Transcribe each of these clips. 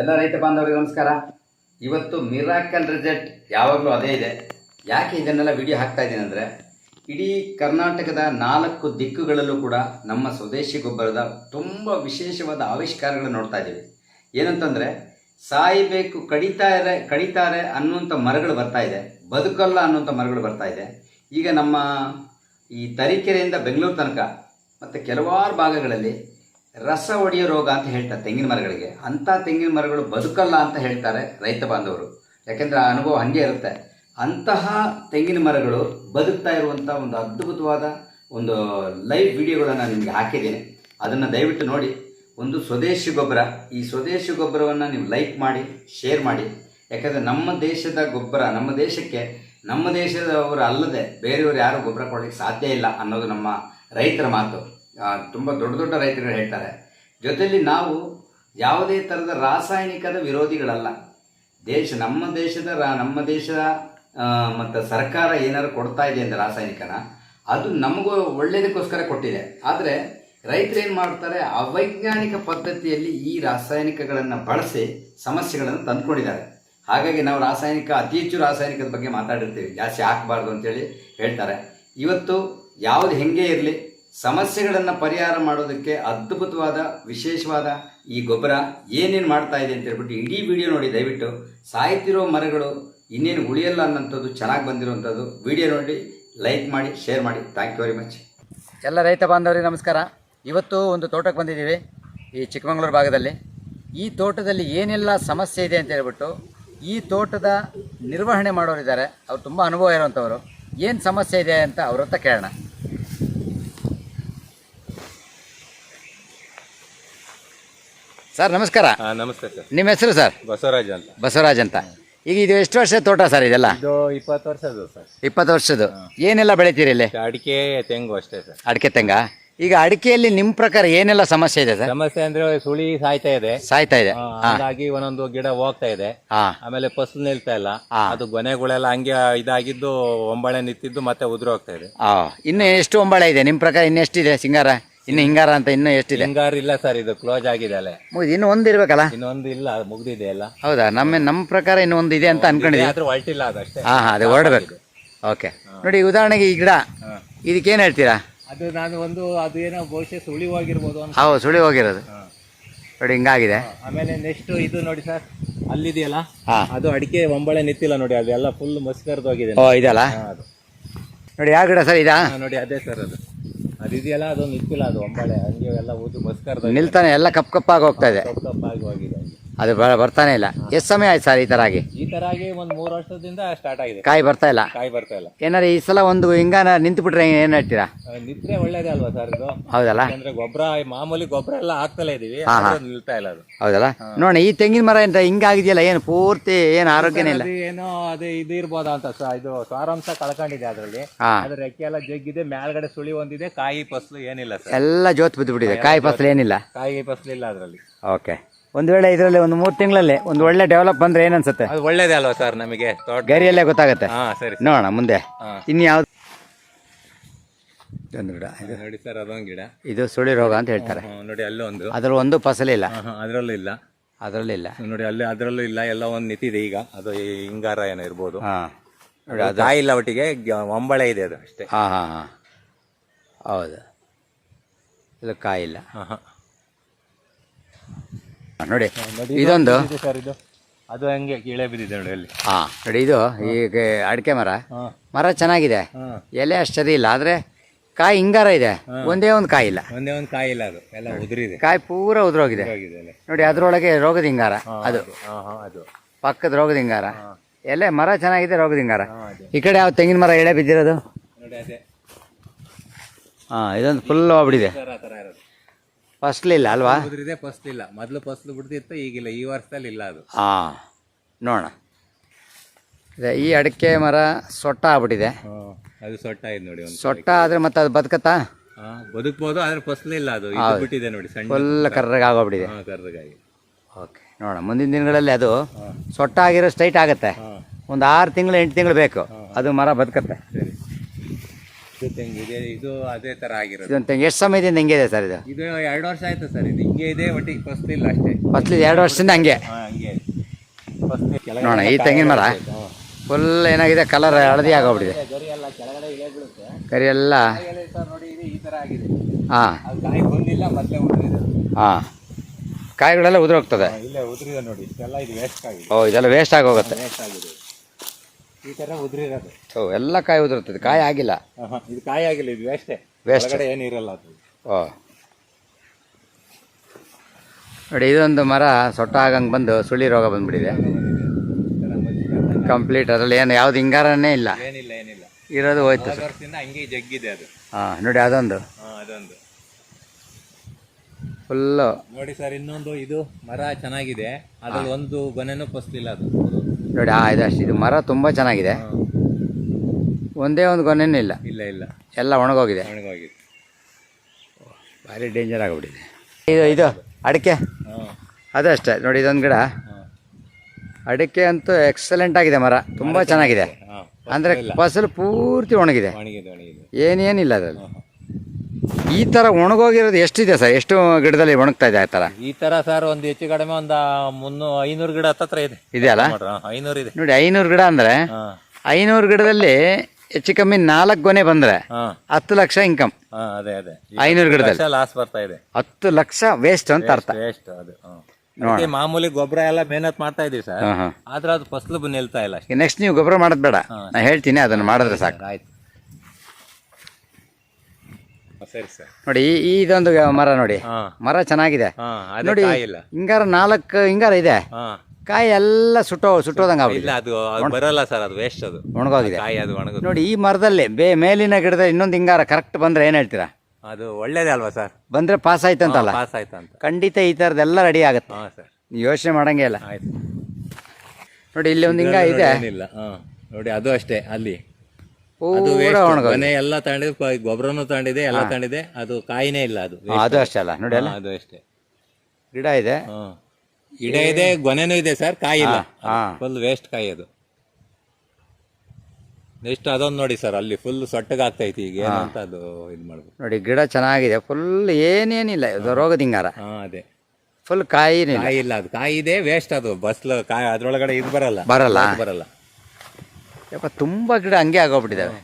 ಎಲ್ಲ ರೈತ ಬಾಂಧವರಿಗೆ ನಮಸ್ಕಾರ. ಇವತ್ತು ಮಿರಾಕಲ್ ರಿಸಲ್ಟ್ ಯಾವಾಗಲೂ ಅದೇ ಇದೆ. ಯಾಕೆ ಇದನ್ನೆಲ್ಲ ವಿಡಿಯೋ ಹಾಕ್ತಾ ಇದ್ದೀನಿ ಅಂದರೆ, ಇಡೀ ಕರ್ನಾಟಕದ ನಾಲ್ಕು ದಿಕ್ಕುಗಳಲ್ಲೂ ಕೂಡ ನಮ್ಮ ಸ್ವದೇಶಿ ಗೊಬ್ಬರದ ತುಂಬ ವಿಶೇಷವಾದ ಆವಿಷ್ಕಾರಗಳನ್ನು ನೋಡ್ತಾ ಇದ್ದೀವಿ. ಏನಂತಂದರೆ, ಸಾಯಬೇಕು, ಕಡಿತಾರೆ ಕಡಿತಾರೆ ಅನ್ನುವಂಥ ಮರಗಳು ಬರ್ತಾ ಇದೆ. ಬದುಕಲ್ಲ ಅನ್ನುವಂಥ ಮರಗಳು ಬರ್ತಾ ಇದೆ. ಈಗ ನಮ್ಮ ಈ ತರೀಕೆರೆಯಿಂದ ಬೆಂಗಳೂರು ತನಕ ಮತ್ತು ಕೆಲವಾರು ಭಾಗಗಳಲ್ಲಿ ರಸ ಒಡೆಯೋ ರೋಗ ಅಂತ ಹೇಳ್ತಾರೆ ತೆಂಗಿನ ಮರಗಳಿಗೆ. ಅಂಥ ತೆಂಗಿನ ಮರಗಳು ಬದುಕಲ್ಲ ಅಂತ ಹೇಳ್ತಾರೆ ರೈತ ಬಾಂಧವರು. ಯಾಕೆಂದರೆ ಆ ಅನುಭವ ಹಾಗೆ ಇರುತ್ತೆ. ಅಂತಹ ತೆಂಗಿನ ಮರಗಳು ಬದುಕ್ತಾ ಇರುವಂಥ ಒಂದು ಅದ್ಭುತವಾದ ಒಂದು ಲೈವ್ ವಿಡಿಯೋಗಳನ್ನು ನಿಮಗೆ ಹಾಕಿದ್ದೀನಿ. ಅದನ್ನು ದಯವಿಟ್ಟು ನೋಡಿ. ಒಂದು ಸ್ವದೇಶಿ ಗೊಬ್ಬರ. ಈ ಸ್ವದೇಶಿ ಗೊಬ್ಬರವನ್ನು ನೀವು ಲೈಕ್ ಮಾಡಿ, ಶೇರ್ ಮಾಡಿ. ಯಾಕಂದರೆ ನಮ್ಮ ದೇಶದ ಗೊಬ್ಬರ, ನಮ್ಮ ದೇಶಕ್ಕೆ, ನಮ್ಮ ದೇಶದವರು ಅಲ್ಲದೆ ಬೇರೆಯವರು ಯಾರು ಗೊಬ್ಬರ ಕೊಡಲಿಕ್ಕೆ ಸಾಧ್ಯ ಇಲ್ಲ ಅನ್ನೋದು ನಮ್ಮ ರೈತರ ಮಾತು. ತುಂಬ ದೊಡ್ಡ ದೊಡ್ಡ ರೈತರು ಹೇಳ್ತಾರೆ. ಜೊತೆಯಲ್ಲಿ ನಾವು ಯಾವುದೇ ಥರದ ರಾಸಾಯನಿಕದ ವಿರೋಧಿಗಳಲ್ಲ. ದೇಶ, ನಮ್ಮ ದೇಶದ ರಾ- ನಮ್ಮ ದೇಶದ ಮತ್ತು ಸರ್ಕಾರ ಏನಾದ್ರು ಕೊಡ್ತಾ ಇದೆ ಅಂದರೆ ರಾಸಾಯನಿಕನ, ಅದು ನಮಗೂ ಒಳ್ಳೆಯದಕ್ಕೋಸ್ಕರ ಕೊಟ್ಟಿದೆ. ಆದರೆ ರೈತರು ಏನು ಮಾಡ್ತಾರೆ, ಅವೈಜ್ಞಾನಿಕ ಪದ್ಧತಿಯಲ್ಲಿ ಈ ರಾಸಾಯನಿಕಗಳನ್ನು ಬಳಸಿ ಸಮಸ್ಯೆಗಳನ್ನು ತಂದುಕೊಂಡಿದ್ದಾರೆ. ಹಾಗಾಗಿ ನಾವು ರಾಸಾಯನಿಕ, ಅತಿ ಹೆಚ್ಚು ರಾಸಾಯನಿಕದ ಬಗ್ಗೆ ಮಾತಾಡಿರ್ತೀವಿ. ಜಾಸ್ತಿ ಹಾಕಬಾರ್ದು ಅಂತೇಳಿ ಹೇಳ್ತಾರೆ. ಇವತ್ತು ಯಾವುದು ಹೆಂಗೆ ಇರಲಿ ಸಮಸ್ಯೆಗಳನ್ನು ಪರಿಹಾರ ಮಾಡೋದಕ್ಕೆ ಅದ್ಭುತವಾದ, ವಿಶೇಷವಾದ ಈ ಗೊಬ್ಬರ ಏನೇನು ಮಾಡ್ತಾ ಇದೆ ಅಂತ ಹೇಳ್ಬಿಟ್ಟು ಇಡೀ ವಿಡಿಯೋ ನೋಡಿ. ದಯವಿಟ್ಟು ಸಾಯ್ತಿರೋ ಮರಗಳು ಇನ್ನೇನು ಉಳಿಯಲ್ಲ ಅನ್ನೋಂಥದ್ದು, ಚೆನ್ನಾಗಿ ಬಂದಿರುವಂಥದ್ದು ವಿಡಿಯೋ ನೋಡಿ, ಲೈಕ್ ಮಾಡಿ, ಶೇರ್ ಮಾಡಿ. ಥ್ಯಾಂಕ್ ಯು ವೆರಿ ಮಚ್ ಎಲ್ಲ ರೈತ ಬಾಂಧವರಿಗೆ ನಮಸ್ಕಾರ. ಇವತ್ತು ಒಂದು ತೋಟಕ್ಕೆ ಬಂದಿದ್ದೀವಿ, ಈ ಚಿಕ್ಕಮಗಳೂರು ಭಾಗದಲ್ಲಿ. ಈ ತೋಟದಲ್ಲಿ ಏನೆಲ್ಲ ಸಮಸ್ಯೆ ಇದೆ ಅಂತ ಹೇಳ್ಬಿಟ್ಟು ಈ ತೋಟದ ನಿರ್ವಹಣೆ ಮಾಡೋರಿದ್ದಾರೆ. ಅವ್ರು ತುಂಬ ಅನುಭವ ಇರುವಂಥವ್ರು. ಏನು ಸಮಸ್ಯೆ ಇದೆ ಅಂತ ಅವ್ರ ಹತ್ರ ಕೇಳೋಣ. ಸರ್ ನಮಸ್ಕಾರ. ಹಾ ನಮಸ್ತೆ ಸರ್. ನಿಮ್ಮ ಹೆಸರು ಸರ್? ಬಸವರಾಜ್ ಅಂತ. ಬಸವರಾಜ್ ಅಂತ. ಈಗ ಇದು ಎಷ್ಟು ವರ್ಷ ತೋಟ ಸರ್ ಇದೆಲ್ಲ? ಇದು ಇಪ್ಪತ್ತು ವರ್ಷದ್ದು ಸರ್. ಇಪ್ಪತ್ತು ವರ್ಷದ್ದು. ಏನೆಲ್ಲ ಬೆಳಿತೀರಿ ಇಲ್ಲಿ? ಅಡಿಕೆ ತೆಂಗು ಅಷ್ಟೇ ಸರ್. ಅಡಿಕೆ ತೆಂಗ? ಈಗ ಅಡಿಕೆಯಲ್ಲಿ ನಿಮ್ಮ ಪ್ರಕಾರ ಏನೆಲ್ಲ ಸಮಸ್ಯೆ ಇದೆ ಸರ್? ಸಮಸ್ಯೆ ಅಂದ್ರೆ ಸುಳಿ ಸಾಯ್ತಾ ಇದೆ. ಸಾಯ್ತಾ ಇದೆ. ಹಾಗಾಗಿ ಹಂಗಾಗಿ ಒಂದೊಂದು ಗಿಡ ಹೋಗ್ತಾ ಇದೆ. ಹಾ. ಆಮೇಲೆ ಫಸಲು ನಿಲ್ತಾ ಇಲ್ಲ. ಅದು ಗೊನೆಗಳೆಲ್ಲ ಹಂಗೆ ಇದಾಗಿದ್ದು ಒಂಬಳೆ ನಿಂತಿದ್ದು ಮತ್ತೆ ಉದುರು ಹೋಗ್ತಾ ಇದೆ. ಆ, ಇನ್ನು ಎಷ್ಟು ಒಂಬಳೆ ಇದೆ? ನಿಮ್ಮ ಪ್ರಕಾರ ಇನ್ನೆಷ್ಟಿದೆ ಸಿಂಗಾರ? ಇನ್ನು ಹಿಂಗಾರ ಅಂತ ಇನ್ನು ಎಷ್ಟಿದೆ? ಹಿಂಗಾರ ಇಲ್ಲ ಸರ್ ಇದು ಕ್ಲೋಸ್ ಆಗಿದೆ ಅಲ್ಲ ಮುಗಿದು ಇನ್ನು ಒಂದು ಇರ್ಬೇಕಲ್ಲ? ಇನ್ನೊಂದು ಇಲ್ಲ ಮುಗ್ದಿದೆ ಎಲ್ಲ. ಹೌದಾ? ನಮ್ಮ ನಮ್ಮ ಪ್ರಕಾರ ಇನ್ನೂ ಒಂದು ಇದೆ ಅಂತ ಅನ್ಕೊಂಡಿದ್ದೀವಿ ಆದ್ರೂ ಹೊರಟಿಲ್ಲ ಅದಷ್ಟೇ ಹಾ ಹಾಂ ಅದೇ ಹೊರಡ್ಬೇಕು. ಓಕೆ. ನೋಡಿ ಉದಾಹರಣೆಗೆ ಈ ಗಿಡ. ಇದಕ್ಕೆ ಇದಕ್ಕೇನು ಹೇಳ್ತೀರಾ? ಅದು ನಾನು ಒಂದು ಅದು ಏನೋ ಬಹುಶಃ ಸುಳಿ ಹೋಗಿರ್ಬೋದು ಅಂತ. ಹೌದು ಸುಳಿ ಹೋಗಿರೋದು ನೋಡಿ ಹಿಂಗಾಗಿದೆ. ಆಮೇಲೆ ನೆಕ್ಸ್ಟ್ ಇದು ನೋಡಿ ಸರ್ ಅಲ್ಲಿದೆಯಲ್ಲ? ಹಾ. ಅದು ಅಡಿಕೆ ಒಂಬಳೆ ನಿಂತಿಲ್ಲ ನೋಡಿ ಅದೆಲ್ಲ ಫುಲ್ ಮಸ್ಕರ್ದು ಹೋಗಿದೆ. ಓ ಇದಲ್ಲ ಅದು. ನೋಡಿ ಯಾವ ಗಿಡ ಸರ್ ಇದಾ? ಹಾ, ನೋಡಿ ಅದೇ ಸರ್ ಅದು. ಅದಿದೆಯಲ್ಲ ಅದೊಂದು ನಿಂತಿಲ್ಲ ಅದು ಒಂಬಳೆ ಹಂಗೆ ಎಲ್ಲ ಊದು ಮಸ್ಕರ್ ನಿಲ್ತಾನೆ ಎಲ್ಲ ಕಪ್ ಕಪ್ಪಾಗಿ ಹೋಗ್ತಾ ಇದೆ. ಕಪ್ ಕಪ್ಪಾಗಿ ಹೋಗಿದೆ. ಹಂಗೆ ಅದು ಬರ್ತಾನೆ ಇಲ್ಲ. ಎಷ್ಟು ಸಮಯ ಆಯ್ತು ಸರ್ ಈ ತರ ಆಗಿ? ಈ ತರ ಆಗಿ ಒಂದ್ ಮೂರು ವರ್ಷದಿಂದ ಸ್ಟಾರ್ಟ್ ಆಗಿದೆ. ಕಾಯಿ ಬರ್ತಾ ಇಲ್ಲ? ಕಾಯಿ ಬರ್ತಾ ಇಲ್ಲ. ಏನಾರ ಈ ಸಲ ಒಂದು ಹಿಂಗಾನ ನಿಂತು ಬಿಟ್ರೆ ಏನ್ ಹೇಳ್ತೀರಾ? ನಿಂತ್ರೆ ನಿದ್ರೆ ಒಳ್ಳೇದೇ ಅಲ್ವಾ ಸರ್ ಇದು? ಹೌದಲ್ಲ? ಅಂದ್ರೆ ಗೊಬ್ಬರ ಮಾಮೂಲಿ ಗೊಬ್ಬರ ಎಲ್ಲ ಹಾಕ್ತಲೇ ಇದೀವಿ ನಿಲ್ತಾ ಇಲ್ಲ ಅದು. ಹೌದಲ್ಲ? ನೋಡಿ ಈ ತೆಂಗಿನ ಮರ ಅಂತ ಹಿಂಗಾಗಿದೆಯಲ್ಲ ಏನು ಪೂರ್ತಿ ಏನು ಆರೋಗ್ಯನೇ ಇಲ್ಲ? ಏನೋ ಅದೇ ಇದು ಇರ್ಬೋದ ಅಂತ ಸರ್ ಇದು ಸಾರಾಂಶ ಕಳ್ಕೊಂಡಿದೆ ಅದ್ರಲ್ಲಿ. ಅದ್ರ ರೆಕ್ಕೆ ಎಲ್ಲ ಜಗ್ಗಿದೆ ಮೇಲ್ಗಡೆ ಸುಳಿ ಒಂದಿದೆ ಕಾಯಿ ಫಸಲು ಏನಿಲ್ಲ ಸರ್. ಎಲ್ಲ ಜೋತ್ ಬಿದ್ದು ಬಿಟ್ಟಿದೆ ಕಾಯಿ ಫಸಲು ಏನಿಲ್ಲ? ಕಾಯಿ ಫಸಲು ಇಲ್ಲ ಅದ್ರಲ್ಲಿ. ಓಕೆ. ಒಂದು ವೇಳೆ ಇದರಲ್ಲಿ ಒಂದು ಮೂರು ತಿಂಗಳಲ್ಲಿ ಒಂದು ಒಳ್ಳೆ ಡೆವಲಪ್ ಬಂದ್ರೆ ಏನನ್ಸುತ್ತೆ? ಅದು ಒಳ್ಳೇದೇ ಅಲ್ವಾ ಸರ್ ನಮಗೆ? ತೋಟ ಗರಿಯಲ್ಲೇ ಗೊತ್ತಾಗುತ್ತೆ. ಹಾ ಸರಿ ನೋಡೋಣ ಮುಂದೆ. ಹಾ. ಇನ್ನು ಯಾವ್ದು ಇದೊಂದು ಗಿಡ ಇದು. ನೋಡಿ ಸರ್ ಅದೊಂದು ಗಿಡ. ಇದು ಸುಳಿ ರೋಗ ಅಂತ ಹೇಳ್ತಾರೆ. ನೋಡಿ ನೋಡಿ ಅಲ್ಲೊಂದು ಅದ್ರಲ್ಲಿ ಒಂದು ಫಸಲಿಲ್ಲ ಹಾ, ಹಾ, ಅದ್ರಲ್ಲೂ ಇಲ್ಲ. ಅದರಲ್ಲಿಲ್ಲ ನೋಡಿ ಅಲ್ಲಿ ಅದ್ರಲ್ಲೂ ಇಲ್ಲ ಎಲ್ಲ ಒಂದು ನಿಂತಿದೆ ಈಗ. ಅದು ಈ ಹಿಂಗಾರ ಏನೋ ಇರ್ಬೋದು. ಹಾ. ನೋಡಿ ಅದು ಕಾಯಿ ಇಲ್ಲ ಒಟ್ಟಿಗೆ ಗ- ಒಂಬಳೆ ಇದೆ ಅದು ಅಷ್ಟೇ. ಹಾ ಹಾ ಹಾಂ. ಹೌದು. ಇಲ್ಲ ಕಾಯಿಲ್ಲ. ಹಾ, ಹಾ. ನೋಡಿ ಇದೊಂದು ಇದು ಸರ್ ಇದು. ಅದು ಹಂಗೆ ಕೀಳೆ ಬಿದ್ದಿದೆ ನೋಡಿ ಅಲ್ಲಿ. ಹಾ ನೋಡಿ ಇದು ಈಗ ಅಡಿಕೆ ಮರ. ಮರ ಚೆನ್ನಾಗಿದೆ. ಎಲೆ ಅಷ್ಟು ಸರಿ ಇಲ್ಲ ಆದ್ರೆ ಕಾಯಿ ಹಿಂಗಾರ ಇದೆ. ಒಂದೇ ಒಂದು ಕಾಯಿ ಇಲ್ಲ. ಒಂದೇ ಒಂದು ಕಾಯಿ ಇಲ್ಲ ಅದು. ಎಲ್ಲ ಉದುರಿದೆ. ಕಾಯಿ ಪೂರ ಉದುರೋಗಿದೆ. ನೋಡಿ ಅದರೊಳಗೆ ರೋಗದ ಹಿಂಗಾರ ಅದು. ಪಕ್ಕದ ರೋಗದ ಹಿಂಗಾರ. ಎಲೆ ಮರ ಚೆನ್ನಾಗಿದೆ ರೋಗದ ಹಿಂಗಾರ. ಈ ಕಡೆ ಯಾವ ತೆಂಗಿನ ಮರ ಎಳೆ ಬಿದ್ದಿರೋದು? ನೋಡಿ ಅದೇ. ಹಾಂ ಇದೊಂದು ಫುಲ್ ಹೋಗ್ಬಿಟ್ಟಿದೆ ಸರ್ ಇಲ್ಲ ಫಸ್ಲಿಲ್ಲ ಅಲ್ವಾ? ಉದುರಿದೆ ಫಸ್ಲು ಇಲ್ಲ. ಮೊದಲು ಫಸ್ಲು ಬಿಡ್ತಿತ್ತು ಈಗಿಲ್ಲ. ಈ ವರ್ಷದಲ್ಲಿ ಇಲ್ಲ ಅದು. ಹಾಂ ನೋಡೋಣ. ಇದೆ ಈ ಅಡಕೆ ಮರ ಸೊಟ್ಟ ಆಗ್ಬಿಟ್ಟಿದೆ. ಅದು ಸೊಟ್ಟ ಆಯ್ತು ನೋಡಿ ಒಂದು ಸೊಟ್ಟ ಆದರೆ ಮತ್ತೆ ಅದು ಬದುಕತ್ತಾ? ಹಾ ಬದುಕ್ಬೋದು ಆದ್ರೆ ಫಸ್ಲು ಇಲ್ಲ ಅದು. ಇದು ಬಿಟ್ಟಿದೆ ನೋಡಿ ಸಣ್ಣ ಫುಲ್ ಕರ್ರಗೆ ಆಗೋಗ್ಬಿಟ್ಟಿದೆ. ಹಾ ಕರ್ರಗಾಗಿ. ಓಕೆ ನೋಡೋಣ. ಮುಂದಿನ ದಿನಗಳಲ್ಲಿ ಅದು ಸೊಟ್ಟ ಆಗಿರೋ ಸ್ಟ್ರೈಟ್ ಆಗುತ್ತೆ. ಒಂದು ಆರು ತಿಂಗಳು ಎಂಟು ತಿಂಗಳು ಬೇಕು. ಅದು ಮರ ಬದುಕತ್ತೆ. ಇದು ತೆಂಗಿದೆ ಇದು ಅದೇ ಥರ ಆಗಿರೋದು. ಇದೊಂದು ತೆಂಗು. ಎಷ್ಟು ಸಮಯದಿಂದ ಹೆಂಗೆ ಇದೆ ಸರ್ ಇದು? ಇದು ಎರಡು ವರ್ಷ ಆಯ್ತು ಸರ್ ಇದು ಹಿಂಗೆ ಇದೆ ಒಟ್ಟಿಗೆ ಫಸ್ಟ್ ಇಲ್ಲ ಅಷ್ಟೇ. ಫಸ್ಲಿ ಎರಡು ವರ್ಷದಿಂದ ಹಂಗೆ. ಹಾ ಹಂಗೆ. ಫಸ್ಟ್ ನೋಡೋಣ, ಈ ತೆಂಗಿನ ಮರ? ಫುಲ್ ಏನಾಗಿದೆ? ಕಲರ್ ಹಳದಿ ಆಗೋಗ್ಬಿಟ್ಟಿದೆ. ಗರಿ ಎಲ್ಲ ಕೆಳಗಡೆ ಇಳೆ ಬೀಳುತ್ತೆ. ಕರಿ ಎಲ್ಲ ಸರ್ ನೋಡಿ ಇದು ಈ ತರ ಆಗಿದೆ. ಹಾಂ. ಅದು ಕಾಯಿ ಬಂದಿಲ್ಲ ಮತ್ತೆ ಉದುರಿದೆ. ಹಾಂ. ಕಾಯಿಗಳೆಲ್ಲ ಉದುರೋಗ್ತದೆ. ಹಾ, ಇಲ್ಲೇ ಉದುರಿದೆ ನೋಡಿ ಇಷ್ಟೆಲ್ಲ ಇದು ವೇಸ್ಟ್ ಆಗಿದೆ. ಓ ಇದೆಲ್ಲ ವೇಸ್ಟ್ ಆಗೋಗುತ್ತೆ. ವೇಸ್ಟ್ ಆಗಿದೆ. ಈ ತರ ಉದುರಿರೋದು. ಓ ಎಲ್ಲ ಕಾಯಿ ಉದುರುತ್ತದೆ. ಕಾಯಿ ಆಗಿಲ್ಲ. ಆಹಾ, ಇದು ಕಾಯಿ ಆಗಿಲ್ಲ ಇದು ವೇಸ್ಟೇ. Waste. ಒಳಗಡೆ ಏನಿರಲ್ಲ ಅದು. ಓ. ನೋಡಿ ಇದೊಂದು ಮರ ಸೊಟ್ಟ ಆಗಂಗೆ ಬಂದು ಸುಳಿ ರೋಗ ಬಂದ್ಬಿಟ್ಟಿದೆ. ಕಂಪ್ಲೀಟ್ ಅದರಲ್ಲಿ ಏನು ಯಾವ್ದು ಹಿಂಗಾರನೇ ಇಲ್ಲ. ಏನಿಲ್ಲ ಏನಿಲ್ಲ. ಇರೋದು ಹೋಯ್ತು ಹೋದ ವರ್ಷದಿಂದ ಹಂಗೆ ಜಗ್ಗಿದೆ ಅದು. ಹಾಂ ನೋಡಿ ಅದೊಂದು. ಹಾ ಅದೊಂದು. ಫುಲ್ಲು. ನೋಡಿ ಸರ್ ಇನ್ನೊಂದು ಇದು ಮರ ಚೆನ್ನಾಗಿದೆ. ಅದ್ರಲ್ಲಿ ಒಂದು ಗೊನೆನೂ ಪಸ್ಲಿಲ್ಲ ಅದು. ನೋಡಿ ಆ ಅಷ್ಟು ಇದು ಮರ ತುಂಬ ಚೆನ್ನಾಗಿದೆ. ಹಾ. ಒಂದೇ ಒಂದು ಗೊನೆನೂ ಇಲ್ಲ. ಇಲ್ಲ ಇಲ್ಲ. ಎಲ್ಲ ಒಣಗೋಗಿದೆ. ಒಣಗೋಗಿದೆ. ಭಾರಿ ಡೇಂಜರ್ ಆಗಿಬಿಟ್ಟಿದೆ. ಇದು ಇದು ಅಡಿಕೆ. ಹಾ. ಅದು ಅಷ್ಟೇ ನೋಡಿ ಇದೊಂದು ಗಿಡ. ಅಡಿಕೆ ಅಂತೂ ಎಕ್ಸಲೆಂಟ್ ಆಗಿದೆ ಮರ. ತುಂಬ ಚೆನ್ನಾಗಿದೆ. ಅಂದರೆ ಫಸಲು ಪೂರ್ತಿ ಒಣಗಿದೆ. ಏನೇನಿಲ್ಲ ಅದರಲ್ಲಿ. ಈ ಥರ ಒಣಗೋಗಿರೋದು ಎಷ್ಟಿದೆ ಸರ್? ಎಷ್ಟು ಗಿಡದಲ್ಲಿ ಒಣಗ್ತಾ ಇದೆ ಆ ಥರ ಈ ತರ ಸರ್ ಒಂದು ಹೆಚ್ಚು ಕಡಿಮೆ ಒಂದು ಮುನ್ನೂ ಐನೂರು ಗಿಡ ಹತ್ತತ್ರ ಇದೆ. ಇದೆಯಲ್ಲ? ಐನೂರು ಇದೆ. ನೋಡಿ ಐನೂರು ಗಿಡ ಅಂದರೆ ಐನೂರು ಗಿಡದಲ್ಲಿ ಹೆಚ್ಚು ಕಮ್ಮಿ ನಾಲ್ಕು ಗೊನೆ ಬಂದ್ರೆ ಹತ್ತು ಲಕ್ಷ ಇನ್ಕಮ್ ಅದೇ ಅದೇ. ಐನೂರು ಗಿಡದಲ್ಲಿ. ಲಾಸ್ ಬರ್ತಾ ಇದೆ. ಹತ್ತು ಲಕ್ಷ ವೇಸ್ಟ್ ಅಂತ ಅರ್ಥ. ವೇಸ್ಟ್ ಅದು. ಅದಕ್ಕೆ ಮಾಮೂಲಿ ಗೊಬ್ಬರ ಎಲ್ಲ ಮೇಹನತ್ ಮಾಡ್ತಾ ಇದೀವಿ ಸರ್. ಆದ್ರೆ ಅದು ಫಸಲು ನಿಲ್ತಾ ಇಲ್ಲ ನೆಕ್ಸ್ಟ್ ನೀವು ಗೊಬ್ಬರ ಮಾಡೋದು ಬೇಡ. ನಾ ಹೇಳ್ತೀನಿ ಅದನ್ನ ಮಾಡಿದ್ರೆ ಸಾಕು. ಆಯ್ತು. ಸರಿ ಸರ್. ನೋಡಿ ಇದೊಂದು ಮರ ನೋಡಿ. ಮರ ಚೆನ್ನಾಗಿದೆ. ನೋಡಿ ಹಿಂಗಾರ ನಾಲ್ಕು ಹಿಂಗಾರ ಇದೆ. ಕಾಯಿ ಎಲ್ಲ ಸುಟ್ಟೋ ಸುಟ್ಟೋದಂಗೆ ಇಲ್ಲ ಅದು ಅದು ಬರಲ್ಲ ಸರ್ ಅದು ವೇಸ್ಟ್ ಅದು. ಒಣಗೋಗಿದೆ. ಕಾಯಿ ಅದು ಒಣಗುದು. ನೋಡಿ ಈ ಮರದಲ್ಲಿ ಬೇ ಮೇಲಿನ ಗಿಡದ ಇನ್ನೊಂದು ಹಿಂಗಾರ ಕರೆಕ್ಟ್ ಬಂದ್ರೆ ಏನು ಹೇಳ್ತೀರಾ? ಅದು ಒಳ್ಳೇದೇ ಅಲ್ವಾ ಸರ್? ಬಂದ್ರೆ ಪಾಸ್ ಆಯ್ತಂತಲ್ಲ ಪಾಸ್ ಆಯ್ತು ಅಂತ. ಖಂಡಿತ ಈ ಥರದ್ದೆಲ್ಲ ರೆಡಿ ಆಗುತ್ತೆ. ಹಾ ಸರ್. ನೀವು ಯೋಚನೆ ಮಾಡಂಗೆ ಇಲ್ಲ. ಆಯ್ತು. ನೋಡಿ ಇಲ್ಲಿ ಒಂದು ಹಿಂಗ ಇದೆ. ಏನಿಲ್ಲ. ಹಾಂ ನೋಡಿ ಅದು ಅಷ್ಟೇ ಅಲ್ಲಿ. ಅದು ಪೂರ waste. ಒಣಗೋಗಿದೆ. ಮನೆ ಎಲ್ಲ ತಗೊಂಡಿದೆ ಗೊಬ್ಬರನು ತಗೊಂಡಿದೆ ಎಲ್ಲ ತಗೊಂಡಿದೆ ಅದು ಕಾಯಿನೇ ಇಲ್ಲ ಅದು ಅದು. ಅಷ್ಟೇ ಅಲ್ಲ ನೋಡಿ ಅಲ್ಲ. ಹಾ, ಅದು ಅಷ್ಟೇ. ಗಿಡ ಇದೆ. ಹಾ. ಗಿಡ ಇದೆ ಗೊನೆನೂ ಇದೆ ಸರ್ ಕಾಯಿ ಇಲ್ಲ ಹಾ. ಫುಲ್ ವೇಸ್ಟ್ ಕಾಯಿ ಅದು. ನೆಕ್ಸ್ಟ್ ಅದೊಂದು ನೋಡಿ ಸರ್ ಅಲ್ಲಿ ಫುಲ್ ಸೊಟ್ಟಗಾಗ್ತೈತಿ ಈಗ ಏನಂತ ಅದು ಇದು ಮಾಡ್ಬೋದು ನೋಡಿ ಗಿಡ ಚೆನ್ನಾಗಿದೆ ಫುಲ್ ಏನೇನಿಲ್ಲ ಇದು ರೋಗದ ಹಿಂಗಾರ ಹಾ ಅದೇ. ಫುಲ್ ಕಾಯಿನಿಲ್ಲ ಕಾಯಿ ಇಲ್ಲ ಅದು ಕಾಯಿ ಇದೆ ವೇಸ್ಟ್ ಅದು ಬಸ್ಲ ಕಾಯಿ ಅದ್ರೊಳಗಡೆ ಇದು ಬರಲ್ಲ. ಬರಲ್ಲ. ಅದು ಬರಲ್ಲ. ಯಾಕ ತುಂಬ ಗಿಡ ಹಂಗೆ ಆಗೋಗ್ಬಿಟ್ಟಿದ್ದಾವೆ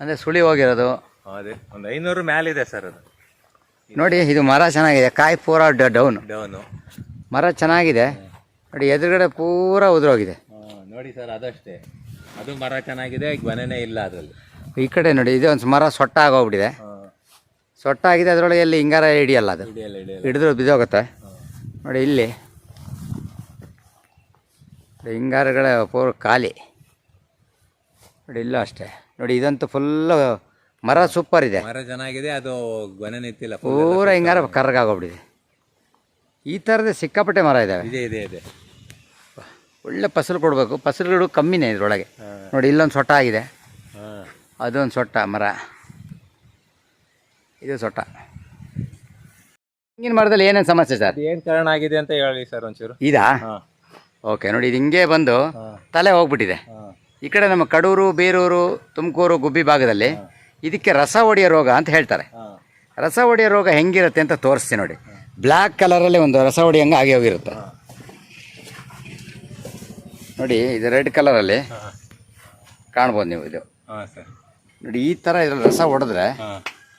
ಅಂದರೆ ಸುಳಿ ಹೋಗಿರೋದು. ಅದೇ. ಒಂದು ಐನೂರು ಮ್ಯಾಲಿದೆ ಸರ್ ಅದು. ನೋಡಿ ಇದು ಮರ ಚೆನ್ನಾಗಿದೆ ಕಾಯಿ ಪೂರ ಡೌನ್. ಡೌನು. ಮರ ಚೆನ್ನಾಗಿದೆ. ನೋಡಿ ಎದುರುಗಡೆ ಪೂರ ಉದುರೋಗಿದೆ. ನೋಡಿ ಸರ್ ಅದಷ್ಟೇ. ಅದು ಮರ ಚೆನ್ನಾಗಿದೆ ಬನೇನೆ ಮನೆನೇ ಇಲ್ಲ ಅದರಲ್ಲಿ. ಈ ಕಡೆ ನೋಡಿ ಇದು ಒಂದು ಮರ ಸೊಟ್ಟ ಆಗೋಗ್ಬಿಟ್ಟಿದೆ ಸೊಟ್ಟ ಆಗಿದೆ ಅದರೊಳಗೆ ಎಲ್ಲಿ ಹಿಂಗಾರ ಹಿಡಿಯಲ್ಲ ಅದು. ಹಿಡಿದ್ರು ಬಿದ್ದೋಗುತ್ತೆ. ನೋಡಿ ಇಲ್ಲಿ. ಹಿಂಗಾರಗಳ ಪೂರ ಖಾಲಿ. ನೋಡಿ ಇಲ್ಲೂ ಅಷ್ಟೇ. ನೋಡಿ ಇದಂತೂ ಫುಲ್ಲು ಮರ ಸೂಪರ್ ಇದೆ. ಮರ ಚೆನ್ನಾಗಿದೆ ಅದು ಗೊನೆ ನಿಂತಿಲ್ಲ ಪೂರ ಹಿಂಗಾರ ಕರ್ಗಾಗೋಗ್ಬಿಟ್ಟಿದೆ ಈ ಥರದ ಸಿಕ್ಕಾಪಟ್ಟೆ ಮರ ಇದ್ದಾವೆ ಇದೆ ಇದೆ ಇದೆ. ಒಳ್ಳೆ ಫಸಲು ಕೊಡಬೇಕು. ಫಸಲುಗಳು ಕಮ್ಮಿನೇ ಇದ್ರೊಳಗೆ. ನೋಡಿ ಇಲ್ಲೊಂದು ಸೊಟ್ಟ ಆಗಿದೆ. ಅದೊಂದು ಸೊಟ್ಟ ಮರ. ಇದು ಸೊಟ್ಟ. ಹಿಂಗಿನ ಮರದಲ್ಲಿ ಏನೇನು ಸಮಸ್ಯೆ ಸರ್? ಏನು ಕಾರಣ ಆಗಿದೆ ಅಂತ ಹೇಳಿ ಸರ್ ಒಂಚೂರು. ಇದಾ? ಓಕೆ ನೋಡಿ ಇದು ಹಿಂಗೆ ಬಂದು ತಲೆ ಹೋಗ್ಬಿಟ್ಟಿದೆ. ಈ ಕಡೆ ನಮ್ಮ ಕಡೂರು ಬೇರೂರು ತುಮಕೂರು ಗುಬ್ಬಿ ಭಾಗದಲ್ಲಿ ಇದಕ್ಕೆ ರಸ ಒಡೆಯ ರೋಗ ಅಂತ ಹೇಳ್ತಾರೆ. ರಸ ಒಡೆಯ ರೋಗ ಹೆಂಗಿರುತ್ತೆ ಅಂತ ತೋರಿಸ್ತೀನಿ ನೋಡಿ. ಬ್ಲ್ಯಾಕ್ ಕಲರಲ್ಲಿ ಒಂದು ರಸ ಹೊಡೆಯಂಗೆ ಆಗಿ ಹೋಗಿರುತ್ತೆ. ನೋಡಿ ಇದು ರೆಡ್ ಕಲರಲ್ಲಿ ಕಾಣ್ಬೋದು ನೀವು ಇದು. ನೋಡಿ ಈ ಥರ ಇದ್ರಲ್ಲಿ ರಸ ಹೊಡೆದ್ರೆ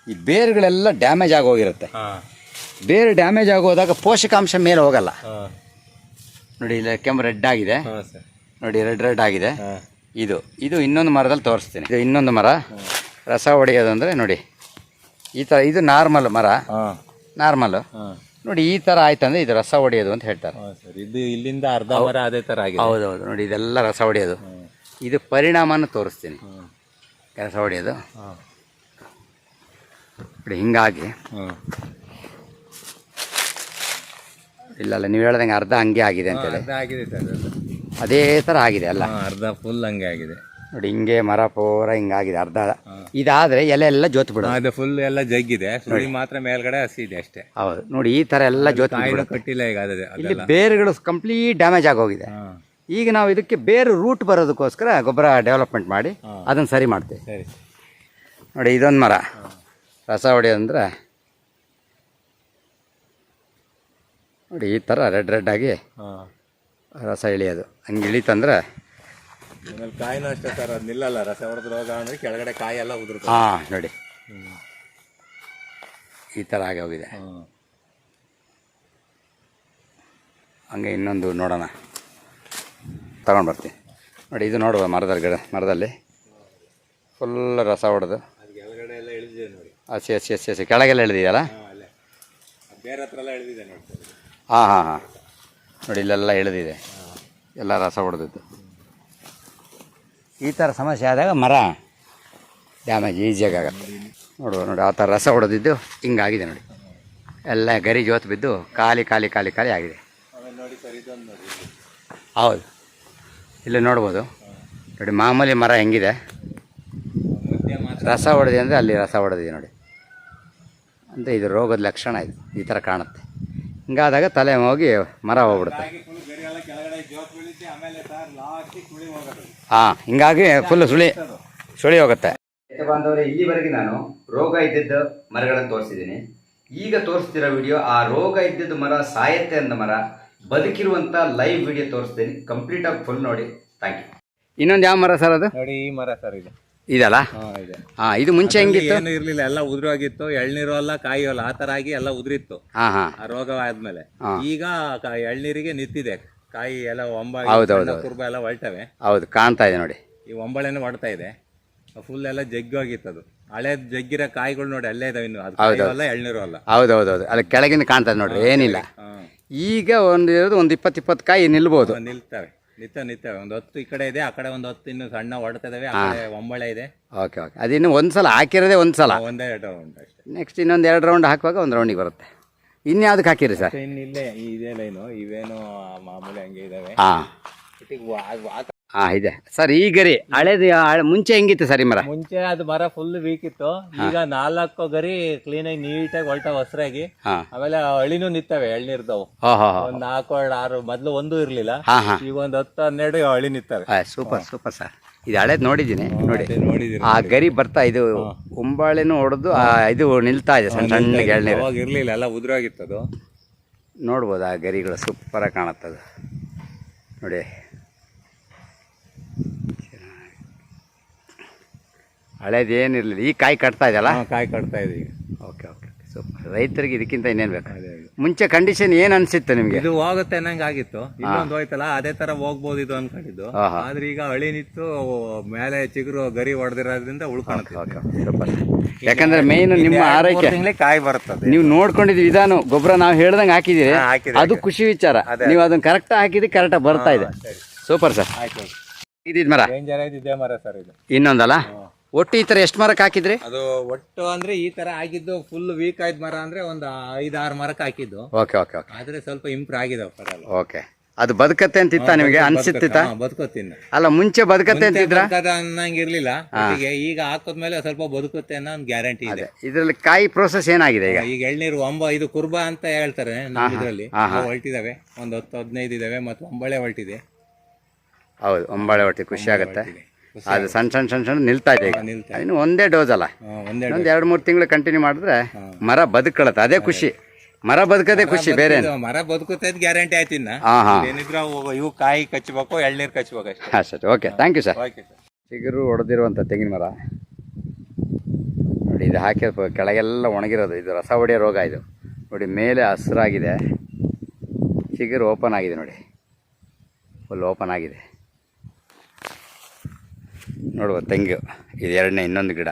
ಈ ಬೇರುಗಳೆಲ್ಲ ಡ್ಯಾಮೇಜ್ ಆಗೋಗಿರುತ್ತೆ. ಬೇರು ಡ್ಯಾಮೇಜ್ ಆಗೋದಾಗ ಪೋಷಕಾಂಶ ಮೇಲೆ ಹೋಗಲ್ಲ. ನೋಡಿ ಇಲ್ಲ ಕೆಂಪು ರೆಡ್ ಆಗಿದೆ. ನೋಡಿ ರೆಡ್ ರೆಡ್ ಆಗಿದೆ. ಇದು ಇದು ಇನ್ನೊಂದು ಮರದಲ್ಲಿ ತೋರಿಸ್ತೀನಿ. ಇದು ಇನ್ನೊಂದು ಮರ. ರಸ ಹೊಡೆಯೋದು ಅಂದರೆ ನೋಡಿ ಈ ಥರ ಇದು ನಾರ್ಮಲ್ ಮರ. ನಾರ್ಮಲ್. ನೋಡಿ ಈ ಥರ ಆಯ್ತಂದ್ರೆ ಇದು ರಸ ಹೊಡೆಯೋದು ಅಂತ ಹೇಳ್ತಾರೆ. ಸರ್ ಇದು ಇಲ್ಲಿಂದ ಅರ್ಧ ಮರ ಅದೇ ಥರ ಆಗಿದೆ. ಹೌದೌದು ನೋಡಿ ಇದೆಲ್ಲ ರಸ ಹೊಡೆಯೋದು ಇದು ಪರಿಣಾಮನ ತೋರಿಸ್ತೀನಿ. ರಸ ಹೊಡೆಯೋದು ನೋಡಿ ಹಿಂಗಾಗಿ. ಇಲ್ಲ ಅಲ್ಲ ನೀವು ಹೇಳ್ದಂಗೆ ಅರ್ಧ ಹಂಗೆ ಆಗಿದೆ ಆಗಿದೆ ಸರ್ ಅದೇ ಥರ ಆಗಿದೆ ಅಲ್ಲ? ಅರ್ಧ ಫುಲ್ ಹಂಗೆ ಆಗಿದೆ. ನೋಡಿ ಹಿಂಗೆ ಮರ ಪೂರ ಹಿಂಗಾಗಿದೆ ಅರ್ಧ ಇದಾದ್ರೆ ಎಲೆ ಎಲ್ಲ ಜೋತ್ ಬಿಡೋದು ಅದು ಫುಲ್ ಎಲ್ಲ ಜಗ್ಗಿದೆ. ಸುಳಿ ಮಾತ್ರ ಮೇಲ್ಗಡೆ ಹಸಿ ಇದೆ ಅಷ್ಟೇ. ಹೌದು. ನೋಡಿ ಈ ತರ ಎಲ್ಲ ಜೋತ್ ಕಾಯಿನೂ ಕಟ್ಟಿಲ್ಲ ಈಗ ಅದೇ ಇಲ್ಲಿ ಬೇರುಗಳು ಕಂಪ್ಲೀಟ್ ಡ್ಯಾಮೇಜ್ ಆಗೋಗಿದೆ. ಈಗ ನಾವು ಇದಕ್ಕೆ ಬೇರು ರೂಟ್ ಬರೋದಕ್ಕೋಸ್ಕರ ಗೊಬ್ಬರ ಡೆವಲಪ್ಮೆಂಟ್ ಮಾಡಿ. ಅದನ್ನು ಸರಿ ಮಾಡ್ತೇವೆ. ಸರಿ. ನೋಡಿ ಇದೊಂದು ಮರ. ರಸ ಹೊಡೆಯೋದಂದ್ರೆ ನೋಡಿ ಈ ಥರ ರೆಡ್ ರೆಡ್ ಆಗಿ ರಸ ಇಳಿಯೋದು. ಹಂಗೆ ಇಳೀತಂದ್ರೆ ಆಮೇಲೆ ಕಾಯಿನೂ ಅಷ್ಟೇ ಸರ್ ಅದು ನಿಲ್ಲಲ್ಲ ರಸ ಹೊಡೆದ ರೋಗ ಅಂದರೆ ಕೆಳಗಡೆ ಕಾಯಿ ಎಲ್ಲ ಉದುರುತ್ತೆ ಹಾಂ ನೋಡಿ. ಈ ಥರ ಆಗಿ ಹೋಗಿದೆ. ಹಂಗೆ ಇನ್ನೊಂದು ನೋಡೋಣ. ತಗೊಂಡು ಬರ್ತೀನಿ. ನೋಡಿ ಇದು ನೋಡುವ ಮರದಲ್ಲಿ ಗಿಡ ಮರದಲ್ಲಿ. ಫುಲ್ ರಸ ಹೊಡೆದು. ಹಸಿ ಹಸಿ ಹಸಿ ಹಸಿ. ಕೆಳಗೆಲ್ಲ ಎಳ್ದಿದೆಯಲ್ಲ? ಬೇರೆ ಹತ್ರ ಎಲ್ಲ ಇಳಿದಿದೆ ನೋಡಿ. ಹಾಂ ಹಾಂ ಹಾಂ. ನೋಡಿ ಇಲ್ಲೆಲ್ಲ ಎಳ್ದಿದೆ. ಎಲ್ಲ ರಸ ಹೊಡೆದಿದ್ದು. ಈ ಥರ ಸಮಸ್ಯೆ ಆದಾಗ ಮರ. ಡ್ಯಾಮೇಜ್ ಈಸಿಯಾಗಿ ಆಗುತ್ತೆ. ನೋಡುವ ನೋಡಿ, ಆ ಥರ ರಸ ಹೊಡೆದಿದ್ದು ಹಿಂಗಾಗಿದೆ ನೋಡಿ. ಎಲ್ಲ ಗರಿ ಜೋತು ಬಿದ್ದು ಖಾಲಿ ಖಾಲಿ ಖಾಲಿ ಖಾಲಿ ಆಗಿದೆ. ನೋಡಿ ನೋಡಿ ಹೌದು. ಇಲ್ಲಿ ನೋಡ್ಬೋದು. ನೋಡಿ, ಮಾಮೂಲಿ ಮರ ಹೆಂಗಿದೆ? ರಸ ಹೊಡೆದಿ ಅಂದರೆ ಅಲ್ಲಿ ರಸ ಹೊಡೆದಿದೆ ನೋಡಿ. ಅಂತ ಇದು ರೋಗದ ಲಕ್ಷಣ ಇದು. ಈ ಥರ ಕಾಣುತ್ತೆ. ಹಿಂಗಾದಾಗ ತಲೆ ಹೋಗಿ ಮರ ಹೋಗ್ಬಿಡುತ್ತೆ. ಹಾಂ ಹಿಂಗಾಗಿ ಫುಲ್ ಸುಳಿ ಸುಳಿ ಹೋಗುತ್ತೆ. ಬಾಂಧವರೇ ಇಲ್ಲಿವರೆಗೆ ನಾನು ರೋಗ ಇದ್ದಿದ್ದ ಮರಗಳನ್ನು ತೋರಿಸಿದ್ದೀನಿ. ಈಗ ತೋರಿಸ್ತಿರೋ ವಿಡಿಯೋ ಆ ರೋಗ ಇದ್ದಿದ್ದ ಮರ ಸಾಯತ್ತೆ ಅಂದ ಮರ ಬದುಕಿರುವಂತ ಲೈವ್ ವಿಡಿಯೋ ತೋರಿಸ್ತೀನಿ. ಕಂಪ್ಲೀಟಾಗಿ ಫುಲ್ ನೋಡಿ. ಥ್ಯಾಂಕ್ ಯು ಇನ್ನೊಂದು ಯಾವ ಮರ ಸರ್ ಅದು? ನೋಡಿ ಈ ಮರ ಸರ್ ಇದು. ಇದಲ್ಲ ಹಾ ಇದೆ. ಮುಂಚೆ ಹೆಂಗಿತ್ತು? ಏನು ಇರ್ಲಿಲ್ಲ ಎಲ್ಲ ಉದುರೋಗಿತ್ತು ಎಳ್ನೀರು ಅಲ್ಲ ಕಾಯಿ ಅಲ್ಲ ಆ ತರ ಆಗಿ ಎಲ್ಲ ಉದುರಿತ್ತು. ಹಾಂ ಹಾಂ. ಆ ರೋಗ ಆದ್ಮೇಲೆ ಈಗ ಎಳ್ನೀರಿಗೆ ನಿಂತಿದೆ. ಕಾಯಿ ಎಲ್ಲ ಒಂಬ ಹೌದು, ಕುರ್ಬ ಎಲ್ಲ ಹೊರಟವೆ ಹೌದು ಕಾಣ್ತಾ ಇದೆ ನೋಡಿ. ಈ ಒಂಬಳೆನೂ ಹೊಡ್ತಾ ಇದೆ. ಫುಲ್ ಎಲ್ಲ ಜಗ್ಗಿ ಹೋಗಿತ್ತು ಅದು ಹಳೆ ಜಗ್ಗಿರೋ ಕಾಯಿಗಳು ನೋಡಿ ಅಲ್ಲೇ ಇದಾವೆ ಇನ್ನು. ಹೌದು ಅಲ್ಲ ಎಳ್ನೀರು ಅಲ್ಲ. ಹೌದು ಹೌದು ಹೌದು. ಅಲ್ಲಿ ಕೆಳಗಿಂದ ಕಾಣ್ತದೆ ನೋಡ್ರಿ ಏನಿಲ್ಲ. ಈಗ ಒಂದು ಇರೋದು ಒಂದು ಇಪ್ಪತ್ತು ಇಪ್ಪತ್ತು ಕಾಯಿ ನಿಲ್ಬೋದು. ನಿಲ್ತವೆ. ನಿತ್ತ ನಿತ್ತವೆ ಒಂದು ಹತ್ತು ಈ ಕಡೆ ಇದೆ ಆ ಕಡೆ ಒಂದು ಹೊತ್ತು ಇನ್ನು ಸಣ್ಣ ಹೊಡ್ತಾ ಇದಾವೆ ಆ ಕಡೆ ಒಂಬಳೆ ಇದೆ. Okay okay. ಅದಿನ್ನು ಒಂದು ಸಲ ಹಾಕಿರೋದೇ ಒಂದು ಸಲ ಒಂದೇ ಎರಡು ಉಂಟು ಅಷ್ಟೇ. ನೆಕ್ಸ್ಟ್ ಇನ್ನೊಂದು ಎರಡು ರೌಂಡ್ ಹಾಕುವಾಗ ಒಂದು ರೌಂಡಿಗೆ ಬರುತ್ತೆ. ಇನ್ಯಾವ್ದಕ್ಕೆ ಹಾಕಿರಿ ಸರ್? ಇನ್ನಿಲ್ಲೇ ಇದೇ ಲೈನು ಇವೇನು ಮಾಮೂಲಿ ಹಂಗೆ ಇದಾವೆ. ಹಾಂ ಇದೆ. ಸರ್ ಈ ಗರಿ ಹಳೇದು ಹಳೆ- ಮುಂಚೆ ಹೆಂಗಿತ್ತು ಸರ್ ಈ ಮರ? ಮುಂಚೆ ಅದು ಮರ ಫುಲ್ ವೀಕ್ ಇತ್ತು. ಈಗ ನಾಲ್ಕು ಗರಿ ಕ್ಲೀನ್ ಆಗಿ ನೀಟಾಗಿ ಹೊಲ್ಟ ಹೊಸರಾಗಿ. ಹಾಂ. ಆಮೇಲೆ ಅಳಿನೂ ನಿತ್ತವೆ ಎಳ್ನೀರ್ದವು. ಹೋ ಹೋ ಹೋ. ಒಂದ್ ನಾಲ್ಕು ಎರಡು ಆರು ಮೊದ್ಲು ಒಂದು ಇರ್ಲಿಲ್ಲ. ಹಾ ಹಾಂ. ಈಗ ಒಂದ್ ಹತ್ತು ಹನ್ನೆರಡು ಅಳಿ ನಿತ್ತವೆ ಸೂಪರ್ ಸೂಪರ್ ಸರ್. ಇದು ಹಳೇದು ನೋಡಿದ್ದೀನಿ ನೋಡಿ. ಆ ಗರಿ ಬರ್ತಾ ಇದು ಒಂಬಾಳೆನೂ ಹೊಡೆದು ಆ ಇದು ನಿಲ್ತಾ ಇದೆ ಸಣ್ಣ ಸಣ್ಣ ಎಳ್ನೀರು ಅವಾಗ ಇರ್ಲಿಲ್ಲ ಎಲ್ಲ ಉದುರಾಗಿತ್ತು ಅದು. ನೋಡ್ಬೋದು ಆ ಗರಿಗಳು ಸೂಪರಾಗಿ ಕಾಣುತ್ತದು. ನೋಡಿ. ಹಳೇದು ಏನಿರಲಿಲ್ಲ. ಈ ಕಾಯಿ ಕಟ್ತಾ ಇದೆಯಲ್ಲ? ಕಾಯಿ ಕಟ್ತಾ ಇದೆ ಈಗ. ಓಕೆ ಓಕೆ ರೈತರಿಗೆ ಇದಕ್ಕಿಂತ ಇನ್ನೇನು ಬೇಕು. ಮುಂಚೆ ಕಂಡೀಷನ್ ಏನ್ ಅನ್ಸಿತ್ತು ನಿಮಗೆ? ಇದು ಹೋಗುತ್ತೆ ಅನ್ನಂಗೆ ಆಗಿತ್ತು. ಇನ್ನೊಂದು ಹೋಯ್ತಲ್ಲ ಅದೇ ತರ ಹೋಗ್ಬೋದು ಇದು ಅನ್ಕೊಂಡಿದ್ದು ಆದ್ರೆ ಈಗ ಹಳಿ ನಿಂತು ಮೇಲೆ ಚಿಗುರು ಗರಿ ಹೊಡೆದಿರೋದ್ರಿಂದ ಓಕೆ ಯಾಕಂದ್ರೆ ಮೇನ್ ನಿಮ್ಮ ಆರೈಕೆ ಕಾಯಿ ಬರ್ತದೆ ನೀವು ನೋಡ್ಕೊಂಡಿದ್ದು ವಿಧಾನ ಗೊಬ್ಬರ ನಾವು ಹೇಳ್ದಂಗೆ ಹಾಕಿದಿರಿ ಅದು ಖುಷಿ ವಿಚಾರ. ನೀವು ಅದನ್ನ ಕರೆಕ್ಟ್ ಹಾಕಿದ್ರೆ ಕರೆಕ್ಟ್ ಬರ್ತಾ ಇದೆ. ಸೂಪರ್ ಸರ್ ಇದ್ ಇದಿದ್ ಮರ. ಡೇಂಜರ್ ಇದೇ ಮರ ಸರ್ ಇದು. ಇನ್ನೊಂದಲ್ಲ? ಒಟ್ಟು ಈ ತರ ಎಷ್ಟು ಮರಕ್ಕೆ ಹಾಕಿದ್ರಿ? ಅದು ಒಟ್ಟು ಅಂದ್ರೆ ಈ ತರ ಆಗಿದ್ದು ಫುಲ್ ವೀಕ್ ಆಯ್ತು ಮರ ಅಂದ್ರೆ ಒಂದು ಐದ್ ಆರು ಮರಕ್ಕೆ ಹಾಕಿದ್ದು. ಓಕೆ ಓಕೆ ಓಕೆ ಆದ್ರೆ ಸ್ವಲ್ಪ ಇಂಪ್ರೂವ್ ಆಗಿದೆ ಓಕೆ ಅದು ಬದುಕತ್ತೆ ಅಂತಿತ್ತ ನಿಮಗೆ? ಅನ್ಸಿತ್ತಿತ್ತ ಬದುಕೋತೀನಿ ಅಲ್ಲ ಮುಂಚೆ ಬದುಕತ್ತೆ ಅಂತಿದ್ರ? ಅನ್ನಂಗಿರ್ಲಿಲ್ಲ ಒಟ್ಟಿಗೆ ಈಗ ಹಾಕೋದ್ಮೇಲೆ ಸ್ವಲ್ಪ ಬದುಕುತ್ತೆ ಅನ್ನೋ ಒಂದು ಗ್ಯಾರಂಟಿ ಇದೆ. ಇದ್ರಲ್ಲಿ ಕಾಯಿ ಪ್ರೋಸೆಸ್ ಏನಾಗಿದೆ ಈಗ? ಈಗ ಎಳ್ನೀರು ಒಂಬ ಇದು ಕುರ್ಬ ಅಂತ ಹೇಳ್ತಾರೆ ನಮ್ಮ ಇದ್ರಲ್ಲಿ. ಅವು ಹೊಲ್ಟಿದಾವೆ. ಒಂದ್ ಹತ್ತು ಹದಿನೈದು ಇದಾವೆ ಮತ್ತೆ ಒಂಬಳೆ ಹೊಲ್ಟಿದೆ. ಹೌದು ಒಂಬಳೆ ಹೊಟ್ಟೆ ಖುಷಿ ಆಗುತ್ತೆ. ಅದು ಸಣ್ಣ ಸಣ್ಣ ಸಣ್ಣ ಸಣ್ಣ ನಿಲ್ತಾ ಇದೆ ಈಗ. ನಿಲ್ತಾ ಇನ್ನು ಒಂದೇ ಡೋಸ್ ಅಲ್ಲ. ಒಂದೇ ಒಂದೆರಡು ಎರಡು ಮೂರು ತಿಂಗಳು ಕಂಟಿನ್ಯೂ ಮಾಡಿದ್ರೆ ಮರ ಬದುಕೊಳ್ಳುತ್ತೆ ಅದೇ ಖುಷಿ. ಮರ ಬದುಕದೇ ಖುಷಿ ಬೇರೆ ಮರ ಬದುಕುತ್ತೆ ಗ್ಯಾರಂಟಿ ಆಯ್ತು ಇನ್ನ. ಏನಿದ್ರು ಇವು ಕಾಯಿ ಕಚ್ಚಬೇಕು ಎಳ್ನೀರು ಕಚ್ಚಬೇಕು ಅಷ್ಟೇ ಹಾಂ sir. Okay thank you sir okay sir ಚಿಗುರು ಹೊಡೆದಿರುವಂಥ ತೆಂಗಿನ ಮರ. ನೋಡಿ ಇದು ಹಾಕಿರೋ ಕೆಳಗೆಲ್ಲ ಒಣಗಿರೋದು. ಇದು ರಸ ಹೊಡೆಯೋ ರೋಗ ಇದು. ನೋಡಿ ಮೇಲೆ ಹಸಿರಾಗಿದೆ. ಚಿಗುರು ಓಪನ್ ಆಗಿದೆ ನೋಡಿ. ಫುಲ್ ಓಪನ್ ಆಗಿದೆ. ನೋಡುವ ತೆಂಗು ಇದು ಎರಡನೇ ಇನ್ನೊಂದು ಗಿಡ.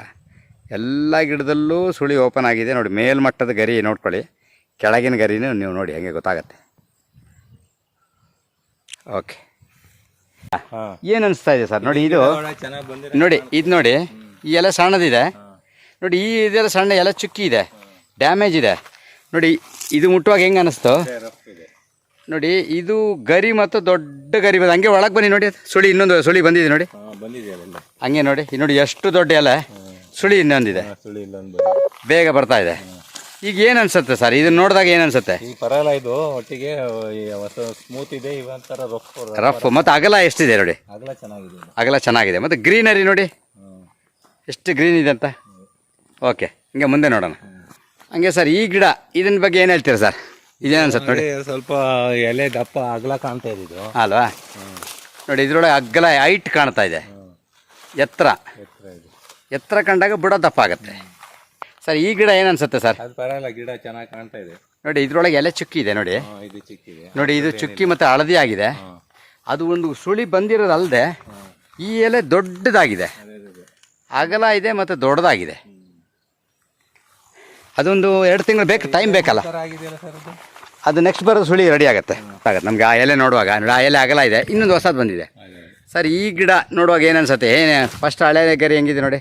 ಎಲ್ಲ ಗಿಡದಲ್ಲೂ ಸುಳಿ ಓಪನ್ ಆಗಿದೆ. ನೋಡಿ ಮೇಲ್ಮಟ್ಟದ ಗರಿ ನೋಡ್ಕೊಳ್ಳಿ. ಕೆಳಗಿನ ಗರಿನೂ ನೀವು ನೋಡಿ ಹೆಂಗೆ ಗೊತ್ತಾಗತ್ತೆ. ಓಕೆ ಹಾ. ಏನು ಅನಿಸ್ತಾ ಇದೆ ಸರ್? ನೋಡಿ ಇದು ನೋಡಿ ಇದು ನೋಡಿ ಈ ಎಲೆ ಸಣ್ಣದಿದೆ. ನೋಡಿ ಈ ಇದೆಲ್ಲ ಸಣ್ಣ ಎಲೆ ಚುಕ್ಕಿ ಇದೆ. ಡ್ಯಾಮೇಜ್ ಇದೆ. ನೋಡಿ ಇದು ಮುಟ್ಟುವಾಗ ಹೆಂಗೆ ಅನ್ನಿಸ್ತು ನೋಡಿ ಇದು ಗರಿ ಮತ್ತು ದೊಡ್ಡ ಗರಿ ಬಂದ ಹಂಗೆ ಒಳಗೆ ಬನ್ನಿ ನೋಡಿ. ಸುಳಿ ಇನ್ನೊಂದು ಸುಳಿ ಬಂದಿದೆ ನೋಡಿ. ಹಂಗೆ ನೋಡಿ ಈ ನೋಡಿ ಎಷ್ಟು ದೊಡ್ಡ ಅಲ್ಲ ಸುಳಿ ಇನ್ನೊಂದಿದೆ. ಬೇಗ ಬರ್ತಾ ಇದೆ. ಈಗ ಏನು ಅನ್ಸುತ್ತೆ ಸರ್? ಇದನ್ನ ನೋಡಿದಾಗ ಏನು ಅನ್ಸುತ್ತೆ? ಪರಲ್ಲ ಇದು ಒಟ್ಟಿಗೆ ಸ್ಮೂತ್ ಇದೆ ರಫ್ ಮತ್ತು ಅಗಲ ಎಷ್ಟಿದೆ ನೋಡಿ? ಅಗಲ ಚೆನ್ನಾಗಿದೆ ಅಗಲ ಚೆನ್ನಾಗಿದೆ. ಮತ್ತು ಗ್ರೀನರಿ ನೋಡಿ. ಎಷ್ಟು ಗ್ರೀನ್ ಇದೆ ಅಂತ? ಓಕೆ ಹಿಂಗೆ ಮುಂದೆ ನೋಡೋಣ. ಹಂಗೆ ಸರ್ ಈ ಗಿಡ ಇದನ್ನ ಬಗ್ಗೆ ಏನು ಹೇಳ್ತೀರಾ ಸರ್? ಇದೇನು ಅನ್ಸುತ್ತೆ ನೋಡಿ. ಸ್ವಲ್ಪ ಎಲೆ ದಪ್ಪ ಅಗಲ ಕಾಣ್ತಾ ಇದೆ ಇದು. ಅಲ್ವಾ? ನೋಡಿ ಇದ್ರೊಳಗೆ ಅಗ್ಗಲ ಹೈಟ್ ಕಾಣ್ತಾ ಇದೆ. ಎತ್ತರ ಎತ್ತರ ಕಂಡಾಗ ಬುಡ ದಪ್ಪ ಆಗುತ್ತೆ. ಸರ್ ಈ ಗಿಡ ಏನನ್ಸುತ್ತೆ ಅನ್ಸುತ್ತೆ ಸರ್? ಅದು ಪರವಾಗಿಲ್ಲ ಗಿಡ ಚೆನ್ನಾಗಿ ಕಾಣ್ತಾ ಇದೆ. ನೋಡಿ ಇದ್ರೊಳಗೆ ಎಲೆ ಚುಕ್ಕಿ ಇದೆ ನೋಡಿ. ಇದು ಚಿಕ್ಕಿದೆ ನೋಡಿ ಇದು ಚುಕ್ಕಿ ಮತ್ತು ಹಳದಿ ಆಗಿದೆ. ಅದು ಒಂದು ಸುಳಿ ಬಂದಿರೋದಲ್ಲದೆ ಈ ಎಲೆ ದೊಡ್ಡದಾಗಿದೆ. ಅಗಲ ಇದೆ ಮತ್ತು ದೊಡ್ಡದಾಗಿದೆ. ಅದೊಂದು ಎರಡು ತಿಂಗಳು ಬೇಕು ಟೈಮ್ ಬೇಕಲ್ಲ. ಅದು ನೆಕ್ಸ್ಟ್ ಬರೋದು ಸುಳಿ ರೆಡಿ ಆಗುತ್ತೆ. ಆಗುತ್ತೆ. ನಮಗೆ ಆ ಎಲೆ ನೋಡುವಾಗ ನೋಡಿ ಆ ಎಲೆ ಆಗಲ್ಲ ಇದೆ ಇನ್ನೊಂದು ಹೊಸದು ಬಂದಿದೆ. ಸರ್ ಈ ಗಿಡ ನೋಡುವಾಗ ಏನು ಅನ್ಸುತ್ತೆ ಏನು ಫಸ್ಟ್ ಹಳೆ ಗರಿ ಹೆಂಗಿದೆ ನೋಡಿ.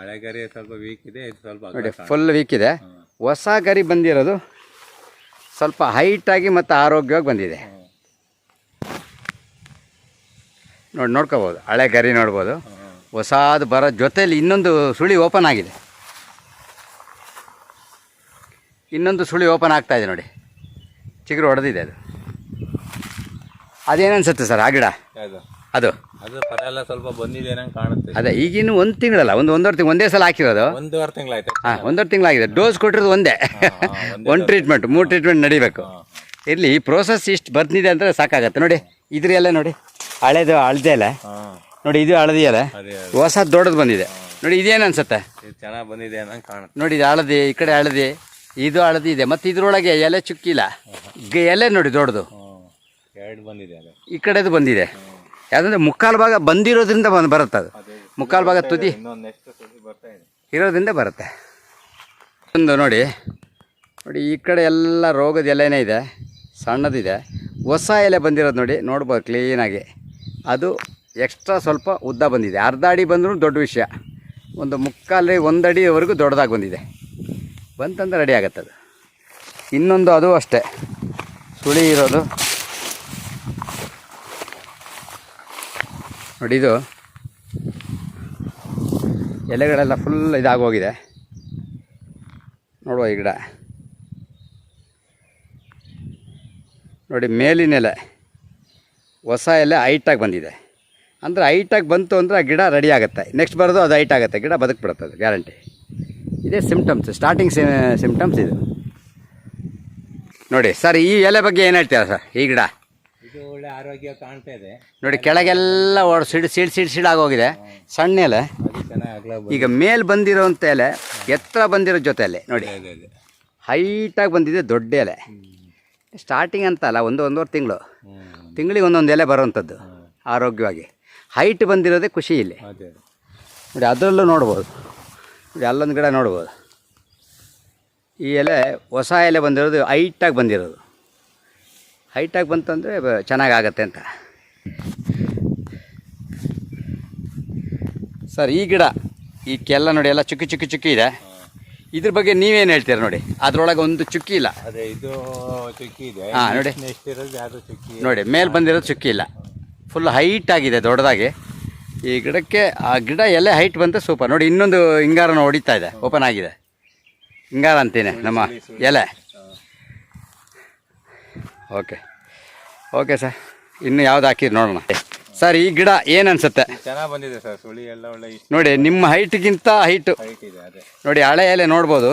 ಹಳೆ ಗರಿ ಸ್ವಲ್ಪ ವೀಕ್ ಇದೆ ಸ್ವಲ್ಪ ನೋಡಿ ಫುಲ್ ವೀಕ್ ಇದೆ. ಹೊಸ ಗರಿ ಬಂದಿರೋದು ಸ್ವಲ್ಪ ಹೈಟಾಗಿ ಮತ್ತು ಆರೋಗ್ಯವಾಗಿ ಬಂದಿದೆ. ನೋಡಿ ನೋಡ್ಕೋಬೋದು. ಹಳೆ ಗರಿ ನೋಡ್ಬೋದು. ಹೊಸದು ಹೊಸಾದು ಬರೋ ಜೊತೆಯಲ್ಲಿ ಇನ್ನೊಂದು ಸುಳಿ ಓಪನ್ ಆಗಿದೆ. ಇನ್ನೊಂದು ಸುಳಿ ಓಪನ್ ಆಗ್ತಾ ಇದೆ ನೋಡಿ. ಚಿಗುರು ಹೊಡೆದಿದೆ ಅದು. ಅದೇನು ಅನ್ಸುತ್ತೆ ಸರ್ ಆ ಗಿಡ? ಅದು. ಅದು ಪರ ಸ್ವಲ್ಪ ಬಂದಿದೆ ನಂಗೆ ಕಾಣುತ್ತೆ. ಅದೇ ಈಗಿನ್ನು ಒಂದು ತಿಂಗಳಲ್ಲ ಒಂದು ಒಂದೂವರೆ ತಿಂಗಳು ಒಂದೇ ಸಲ ಹಾಕಿರೋದು? ಒಂದೂವರೆ ತಿಂಗಳಾಯ್ತು. ಹಾಂ ಒಂದೂವರೆ ತಿಂಗಳಾಗಿದೆ. ಡೋಸ್ ಕೊಟ್ಟಿರೋದು ಒಂದೇ. ಒಂದು ಟ್ರೀಟ್ಮೆಂಟ್ ಮೂರು ಟ್ರೀಟ್ಮೆಂಟ್ ನಡಿಬೇಕು. ಇರಲಿ ಈ ಪ್ರೋಸೆಸ್ ಇಷ್ಟು ಬರ್ತಿದೆ ಅಂದರೆ ಸಾಕಾಗತ್ತೆ. ನೋಡಿ ಇದ್ರೆಲ್ಲ ನೋಡಿ ಹಳೇದು ಅಳದೆ ಅಲ್ಲ. ನೋಡಿ ಇದು ಅಳದಿಯಲ್ಲ. ಹೊಸ ದೊಡ್ಡದು ಬಂದಿದೆ. ನೋಡಿ ಇದೇನು ಅನ್ಸುತ್ತೆ ಚೆನ್ನಾಗಿ ಬಂದಿದೆ ಅನ್ನೋ ಕಾಣುತ್ತೆ. ನೋಡಿ ಇದು ಹಳದಿ ಈ ಕಡೆ ಹಳದಿ. ಇದು ಹಳದಿ ಇದೆ ಮತ್ತು ಇದ್ರೊಳಗೆ ಎಲೆ ಚುಕ್ಕಿಲ್ಲ. ಗ- ಎಲೆ ನೋಡಿ ದೊಡ್ಡದು. ಎರಡು ಬಂದಿದೆ ಅದೇ ಈ ಕಡೆದು ಬಂದಿದೆ. ಯಾಕಂದ್ರೆ ಮುಕ್ಕಾಲು ಭಾಗ ಬಂದಿರೋದ್ರಿಂದ ಬಂದು ಬರುತ್ತೆ ಅದು. ಮುಕ್ಕಾಲು ಭಾಗ ತುದಿ. ಇನ್ನೊಂದು ನೆಕ್ಸ್ಟ್ ಸುದ್ದಿ ಬರ್ತಾ ಇದೆ. ಇರೋದ್ರಿಂದ ಬರುತ್ತೆ. ಒಂದು ನೋಡಿ. ನೋಡಿ ಈ ಕಡೆ ಎಲ್ಲ ರೋಗದ ಎಲೆನೇ ಇದೆ. ಸಣ್ಣದಿದೆ. ಹೊಸ ಎಲೆ ಬಂದಿರೋದು ನೋಡಿ. ನೋಡ್ಬೋದು ಕ್ಲೀನಾಗಿ ಅದು ಎಕ್ಸ್ಟ್ರಾ ಸ್ವಲ್ಪ ಉದ್ದ ಬಂದಿದೆ. ಅರ್ಧ ಅಡಿ ಬಂದರೂ ದೊಡ್ಡ ವಿಷಯ. ಒಂದು ಮುಕ್ಕಾಲು ಒಂದು ಅಡಿವರೆಗೂ ದೊಡ್ಡದಾಗಿ ಬಂದಿದೆ. ಬಂತಂದ್ರೆ ರೆಡಿ ಆಗುತ್ತೆ ಅದು ಇನ್ನೊಂದು ಅದು ಅಷ್ಟೇ. ಸುಳಿ ಇರೋದು. ನೋಡಿ ಇದು. ಎಲೆಗಳೆಲ್ಲ ಫುಲ್ ಇದಾಗೋಗಿದೆ ನೋಡುವ ಈ ಗಿಡ. ನೋಡಿ ಮೇಲಿನ ಎಲೆ. ಹೊಸ ಎಲೆ ಹೈಟಾಗಿ ಬಂದಿದೆ. ಅಂದರೆ ಹೈಟಾಗಿ ಬಂತು ಅಂದರೆ ಆ ಗಿಡ ರೆಡಿ ಆಗುತ್ತೆ. ನೆಕ್ಸ್ಟ್ ಬರೋದು ಅದು ಹೈಟ್ ಆಗುತ್ತೆ. ಗಿಡ ಬದುಕ್ಬಿಡುತ್ತೆ ಅದು ಗ್ಯಾರಂಟಿ ಇದೇ ಸಿಮ್ಟಮ್ಸ್ ಸ್ಟಾರ್ಟಿಂಗ್ ಸಿಮ್ಟಮ್ಸ್ ಇದು. ನೋಡಿ ಸರ್ ಈ ಎಲೆ ಬಗ್ಗೆ ಏನು ಹೇಳ್ತೀರಾ ಸರ್? ಈ ಗಿಡ? ಇದು ಒಳ್ಳೆ ಆರೋಗ್ಯ ಕಾಣ್ತಾ ಇದೆ. ನೋಡಿ ಕೆಳಗೆಲ್ಲ ಓಡ್ ಸಿಡ್ ಸಿಡ್ ಸಿಡ್ ಆಗೋಗಿದೆ. ಸಣ್ಣ ಎಲೆ. ಈಗ ಮೇಲ್ ಬಂದಿರೋಂಥ ಎಲೆ ಎತ್ತರ ಬಂದಿರೋ ಜೊತೆಯಲ್ಲಿ ನೋಡಿ. ಅದೇ ಅದೇ ಹೈಟಾಗಿ ಬಂದಿದೆ ದೊಡ್ಡ ಎಲೆ. ಸ್ಟಾರ್ಟಿಂಗ್ ಅಂತ ಅಲ್ಲ ಒಂದು ಒಂದೂವರೆ ತಿಂಗಳು. ತಿಂಗಳಿಗೆ ಒಂದೊಂದು ಎಲೆ ಬರೋವಂಥದ್ದು ಆರೋಗ್ಯವಾಗಿ. ಹೈಟ್ ಬಂದಿರೋದೇ ಖುಷಿ ಇಲ್ಲಿ. ನೋಡಿ ಅದರಲ್ಲೂ ನೋಡ್ಬೋದು. ನೋಡಿ ಅಲ್ಲೊಂದು ಗಿಡ ನೋಡ್ಬೋದು ಈ ಎಲೆ ಹೊಸ ಎಲೆ ಬಂದಿರೋದು ಹೈಟಾಗಿ ಬಂದಿರೋದು. ಹೈಟಾಗಿ ಬಂತಂದರೆ ಚೆನ್ನಾಗಾಗತ್ತೆ ಅಂತ. ಸರ್ ಈ ಗಿಡ ಈ ಕೆಲ್ಲ ನೋಡಿ ಎಲ್ಲ ಚುಕ್ಕಿ ಚುಕ್ಕಿ ಚುಕ್ಕಿ ಇದೆ. ಇದ್ರ ಬಗ್ಗೆ ನೀವೇನು ಹೇಳ್ತೀರ ನೋಡಿ? ಅದರೊಳಗೆ ಒಂದು ಚುಕ್ಕಿ ಇಲ್ಲ. ಅದೇ ಇದು ಚುಕ್ಕಿ ಇದೆ. ಹಾ, ನೋಡಿ. ನೋಡಿ ಮೇಲೆ ಬಂದಿರೋದು ಚುಕ್ಕಿ ಇಲ್ಲ. ಫುಲ್ ಹೈಟ್ ಆಗಿದೆ ದೊಡ್ಡದಾಗಿ. ಈ ಗಿಡಕ್ಕೆ ಆ ಗಿಡ ಎಲೆ ಹೈಟ್ ಬಂತು ಸೂಪರ್ ನೋಡಿ ಇನ್ನೊಂದು ಹಿಂಗಾರನ ಹೊಡಿತಾ ಇದೆ. ಓಪನ್ ಆಗಿದೆ. ಹಿಂಗಾರ ಅಂತೀನಿ ನಮ್ಮ ಎಲೆ. ಓಕೆ ಓಕೆ ಸರ್ ಇನ್ನು ಯಾವ್ದು ಹಾಕಿದ್ರು ನೋಡೋಣ. ಸರ್ ಈ ಗಿಡ ಏನು ಅನ್ಸುತ್ತೆ? ಚೆನ್ನಾಗಿ ಬಂದಿದೆ ಸರ್ ಸುಳಿ ಎಲ್ಲ ಒಳ್ಳೆ ನೋಡಿ ನಿಮ್ಮ ಹೈಟ್ಗಿಂತ ಹೈಟು ಹೈಟ್ ಇದೆ ಅದೇ. ನೋಡಿ ಹಳೆ ಎಲೆ ನೋಡ್ಬೋದು.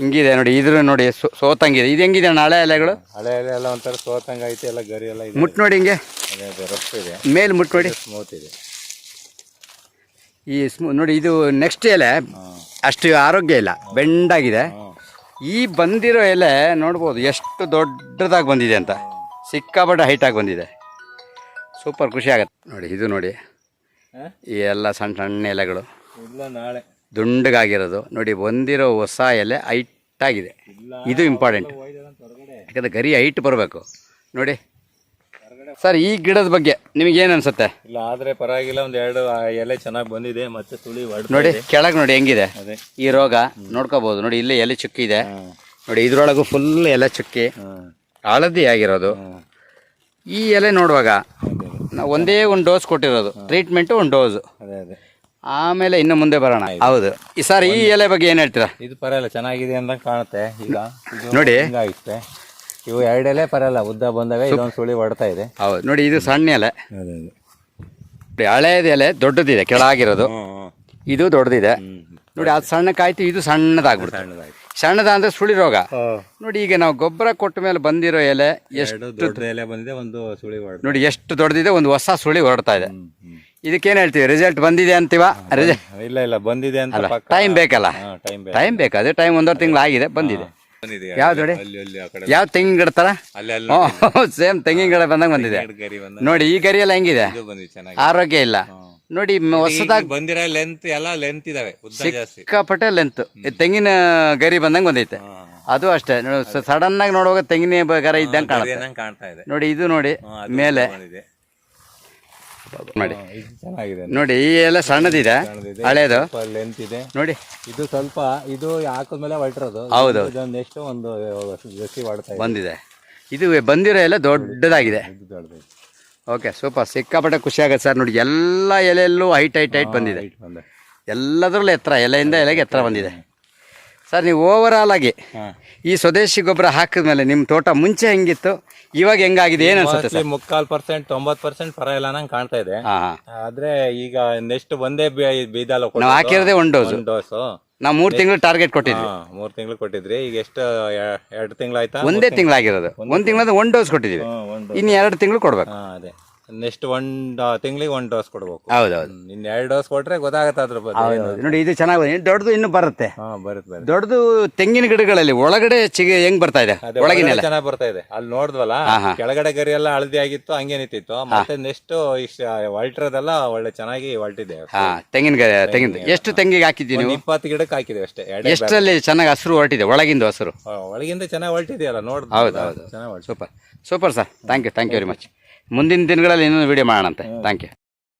ಹಿಂಗಿದೆ ನೋಡಿ ಇದ್ರ ನೋಡಿ ಸೋತಂಗಿದೆ. ಇದು ಹೆಂಗಿದೆ ಅಣ್ಣ ಹಳೆ ಎಲೆಗಳು? ಹಳೆ ಎಲೆ ಎಲ್ಲ ಒಂಥರ ಸೋತಂಗ ಐತೆ ಎಲ್ಲ ಗರಿ ಎಲ್ಲ ಮುಟ್ಟು ನೋಡಿ ಹಿಂಗೆ. ಮೇಲ್ ಮುಟ್ಟು ನೋಡಿ. ಸ್ಮೂತ್ ಇದೆ. ಈ ಸ್ಮೂ ನೋಡಿ ಇದು ನೆಕ್ಸ್ಟ್ ಎಲೆ. ಅಷ್ಟು ಆರೋಗ್ಯ ಇಲ್ಲ. ಬೆಂಡಾಗಿದೆ. ಈ ಬಂದಿರೋ ಎಲೆ ನೋಡ್ಬೋದು ಎಷ್ಟು ದೊಡ್ಡದಾಗಿ ಬಂದಿದೆ ಅಂತ. ಸಿಕ್ಕಾಪಟ್ಟೆ ಹೈಟಾಗಿ ಬಂದಿದೆ. ಸೂಪರ್ ಖುಷಿ ಆಗತ್ತೆ. ನೋಡಿ ಇದು ನೋಡಿ. ಈ ಎಲ್ಲ ಸಣ್ಣ ಸಣ್ಣ ಎಲೆಗಳು. ನಾಳೆ. ದುಂಡಗಾಗಿರೋದು. ನೋಡಿ ಬಂದಿರೋ ಹೊಸ ಎಲೆ ಹೈಟಾಗಿದೆ ಇದು ಇಂಪಾರ್ಟೆಂಟ್ ಯಾಕಂದ್ರೆ ಗರಿ ಹೈಟ್ ಬರಬೇಕು. ನೋಡಿ. ಸರ್ ಈ ಗಿಡದ ಬಗ್ಗೆ ನಿಮಗೇನು ಅನ್ಸುತ್ತೆ? ಇಲ್ಲ ಆದ್ರೆ ಪರವಾಗಿಲ್ಲ ಒಂದ್ ಎರಡು ಆ ಎಲೆ ಚೆನ್ನಾಗಿ ಬಂದಿದೆ ಮತ್ತೆ ತುಳಿ ನೋಡಿ ಇದೆ. ಕೆಳಗೆ ನೋಡಿ ಹೆಂಗಿದೆ? ಅದೇ. ಈ ರೋಗ ನೋಡ್ಕೋಬಹುದು ನೋಡಿ ಇಲ್ಲೇ ಎಲೆ ಚುಕ್ಕಿ ಇದೆ ನೋಡಿ ಇದ್ರೊಳಗೂ ಫುಲ್ ಎಲೆ ಚುಕ್ಕಿ. ಹಾಂ. ಹಳದಿ ಆಗಿರೋದು. ಹಾಂ. ಈ ಎಲೆ ನೋಡುವಾಗ ಅದೇ ನಾವು ಒಂದೇ ಒಂದು ಡೋಸ್ ಕೊಟ್ಟಿರೋದು. ಟ್ರೀಟ್ಮೆಂಟು ಒಂದು ಡೋಸು ಅದೇ ಅದೇ. ಆಮೇಲೆ ಇನ್ನು ಮುಂದೆ ಬರೋಣ. ಹೌದು. ಈ ಸರ್ ಈ ಎಲೆ ಬಗ್ಗೆ ಏನು ಹೇಳ್ತೀರಾ? ಇದು ಪರವಾಗಿಲ್ಲ ಚೆನ್ನಾಗಿದೆ ಅಂತ ಕಾಣುತ್ತೆ. ಈಗ ಇದು ನೋಡಿ. ಹಿಂಗಾಗಿತ್ತೆ ಇವು ಎರಡೆಲೆ ಎಲೆ ಪರಲ್ಲ ಉದ್ದ ಬಂದವೆ ಇದೊಂದು ಸುಳಿ ಹೊಡ್ತಾ ಇದೆ. ಹೌದು ನೋಡಿ ಇದು ಸಣ್ಣ ಎಲೆ. ನೋಡಿ ಹಳೆಯದ ಎಲೆ ದೊಡ್ಡದಿದೆ ಕೆಳಗಿರೋದು. ಇದು ದೊಡ್ಡದಿದೆ. ನೋಡಿ ಅದು ಸಣ್ಣಕ್ಕಾಯ್ತು ಇದು ಸಣ್ಣದಾಗ್ಬಿಡ್ತು. ಸಣ್ಣದ ಅಂದ್ರೆ ಸುಳಿ ರೋಗ. ನೋಡಿ ಈಗ ನಾವು ಗೊಬ್ಬರ ಕೊಟ್ಟ ಮೇಲೆ ಬಂದಿರೋ ಎಲೆ ಎಷ್ಟು ಎಲೆ ಬಂದಿದೆ ಒಂದು ಸುಳಿ ನೋಡಿ ಎಷ್ಟು ದೊಡ್ಡದಿದೆ ಒಂದು ಹೊಸ ಸುಳಿ ಹೊರಡ್ತಾ ಇದೆ. ಇದಕ್ಕೇನು ಹೇಳ್ತೀವಿ? ರಿಸಲ್ಟ್ ಬಂದಿದೆ ಅಂತೀವ? ರಿಸಲ್ಟ್ ಇಲ್ಲ ಇಲ್ಲ ಬಂದಿದೆ ಅಂತ ಟೈಮ್ ಬೇಕಲ್ಲ. ಟೈಮ್ ಟೈಮ್ ಬೇಕು ಅದೇ ಟೈಮ್ ಒಂದೂವರೆ ತಿಂಗಳು ಆಗಿದೆ ಬಂದಿದೆ ಯಾವ ತೆಂಗಿನ ಗಿಡ ತರ? ಸೇಮ್ ತೆಂಗಿನ ಗಿಡ ಬಂದಂಗ ಬಂದಿದೆ. ನೋಡಿ ಈ ಗರಿ ಎಲ್ಲ ಹೆಂಗಿದೆ ಆರೋಗ್ಯ ಇಲ್ಲ. ನೋಡಿ ಹೊಸದಾಗಿ ಬಂದಿರೋ ಲೆಂತ್ ಎಲ್ಲ ಲೆಂತ್ ಇದಾವೆ ಸಿಕ್ಕಾಪಟ್ಟೆ ಲೆಂತ್ ತೆಂಗಿನ ಗರಿ ಬಂದಂಗ ಬಂದೈತೆ. ಅದು ಅಷ್ಟೇ. ಸಡನ್ ಆಗಿ ನೋಡುವಾಗ ತೆಂಗಿನ ಗರ ಇದ್ದಂಗೆ ಕಾಣ್ತಾ ಇದೆ. ನೋಡಿ ಇದು ನೋಡಿ ಮೇಲೆ. ನೋಡಿ ಚೆನ್ನಾಗಿದೆ ನೋಡಿ ಈ ಎಲ್ಲ ಸಣ್ಣದಿದೆ ಸಣ್ಣದಿದೆ. ಹಳೇದು. ಸ್ವಲ್ಪ ಲೆಂತ್ ಇದೆ. ನೋಡಿ. ಇದು ಸ್ವಲ್ಪ ಇದು ಹಾಕಿದ್ಮೇಲೆ ಹೊರಟಿರೋದು ಹೌದು. ನೆಕ್ಸ್ಟ್ ಒಂದು ಜಸಿ ಹೊಡ್ತಾ ಇದೆ. ಬಂದಿದೆ. ಇದು ಬಂದಿರೋ ಎಲ್ಲ ದೊಡ್ಡದಾಗಿದೆ. ಇದು ದೊಡ್ಡದು ಓಕೆ ಸೂಪರ್. ಸಿಕ್ಕಾಪಟ್ಟೆ ಖುಷಿ ಆಗುತ್ತೆ ಸರ್. ನೋಡಿ ಎಲ್ಲ ಎಲೆಯಲ್ಲೂ ಹೈಟ್ ಹೈಟ್ ಹೈಟ್ ಬಂದಿದೆ. ಬಂದೆ ಎಲ್ಲದರಲ್ಲೂ ಎತ್ತರ ಎಲೆಯಿಂದ ಎಲೆಗೆ ಎತ್ತರ ಬಂದಿದೆ. ಸರ್ ನೀವು ಓವರಾಲ್ ಆಗಿ ಹಾ. ಈ ಸ್ವದೇಶಿ ಗೊಬ್ಬರ ಹಾಕಿದ್ಮೇಲೆ ನಿಮ್ಮ ತೋಟ ಮುಂಚೆ ಹೆಂಗಿತ್ತು? ಇವಾಗ ಹೆಂಗಾಗಿದೆ? ಏನ್ ಅನ್ಸುತ್ತೆ ಸರ್? ಮುಕ್ಕಾಲ್ ಪರ್ಸೆಂಟ್ ತೊಂಬತ್ ಪರ್ಸೆಂಟ್ ಪರವಾಗಿಲ್ಲ ನಂಗೆ ಕಾಣ್ತಾ ಇದೆ. ಹಾಂ ಹಾಂ. ಆದ್ರೆ ಈಗ ನೆಕ್ಸ್ಟ್ ಒಂದೇ ಬೀದಲ್ಲ ನಾವು ಹಾಕಿರೋದೇ ಒಂದು ಡೋಸ್ ಡೋಸು ನಾವು ಮೂರು ತಿಂಗಳು ಟಾರ್ಗೆಟ್ ಕೊಟ್ಟಿದ್ವಿ. ಮೂರ್ ತಿಂಗಳು ಕೊಟ್ಟಿದ್ರಿ. ಈಗ ಎಷ್ಟು ಎರಡು ತಿಂಗಳಾಯ್ತಾ ಒಂದೇ ತಿಂಗಳಾಗಿರೋದು ಒಂದು ತಿಂಗಳದ ಒಂದು ಡೋಸ್ ಕೊಟ್ಟಿದ್ದೀವಿ. ಒಂದು ಇನ್ನು ಎರಡು ತಿಂಗಳು ಕೊಡ್ಬೇಕು. ಹಾ ಅದೇ. ನೆಕ್ಸ್ಟ್ ಒಂದ್ ತಿಂಗಳಿಗೆ ಒಂದ್ ಡೋಸ್ ಕೊಡ್ಬೇಕು. ಹೌದೌದು. ಇನ್ ಎರಡು ಡೋಸ್ ಕೊಟ್ರೆ ಗೊತ್ತಾಗತ್ತೆ ಅದ್ರ ಬಗ್ಗೆ. ನೋಡಿ ಇದು ಚೆನ್ನಾಗಿ ಬಂದಿದೆ. ದೊಡ್ಡದು ಇನ್ನು ಬರುತ್ತೆ. ಹಾ ಬರುತ್ತೆ ಬರುತ್ತೆ. ದೊಡ್ಡದು ತೆಂಗಿನ ಗಿಡಗಳಲ್ಲಿ ಒಳಗಡೆ ಚಿಗೆ ಹೆಂಗ್ ಬರ್ತಾ ಇದೆ? ಅದೇ ಒಳಗಿನ ಒಳಗಡೆ ಚೆನ್ನಾಗ್ ಬರ್ತಾ ಇದೆ. ಅಲ್ಲಿ ನೋಡಿದ್ವಲ್ಲ ಕೆಳಗಡೆ ಗರಿ ಎಲ್ಲ ಹಳದಿ ಆಗಿತ್ತು ಹಂಗೆ ನಿಂತಿತ್ತು. ಮತ್ತೆ ನೆಕ್ಸ್ಟ್ ಒಳ್ಟ್ರದೆಲ್ಲ ಒಳ್ಳೆ ಚೆನ್ನಾಗಿ ಒಳ್ಟಿದೆ ಹಾ ತೆಂಗಿನ ಗಿಡ ತೆಂಗಿನ ಎಷ್ಟು ತೆಂಗಿಗೆ ಹಾಕಿದ್ದೀನಿ ಒಂದ್ ನೀವು? ಇಪ್ಪತ್ತು ಗಿಡಕ್ಕೆ ಹಾಕಿದೆ ಅಷ್ಟೇ. ಎಷ್ಟರಲ್ಲಿ ಚೆನ್ನಾಗಿ ಹಸಿರು ಹೊರಟಿದೆ ಒಳಗಿಂದ ಹಸಿರು? ಒಳಗಿಂದ ಚೆನ್ನಾಗಿ ಹೊರಟಿದೆಯಲ್ಲ ನೋಡ್ ಹೌದು, ಹೌದು. ಚೆನ್ನಾಗಿ ಹೊಲ್ಟಿದೆ super. Super sir. Thank you thank you very much ಮುಂದಿನ ದಿನಗಳಲ್ಲಿ ಇನ್ನೊಂದು ವಿಡಿಯೋ ಮಾಡೋಣಂತೆ. Thank you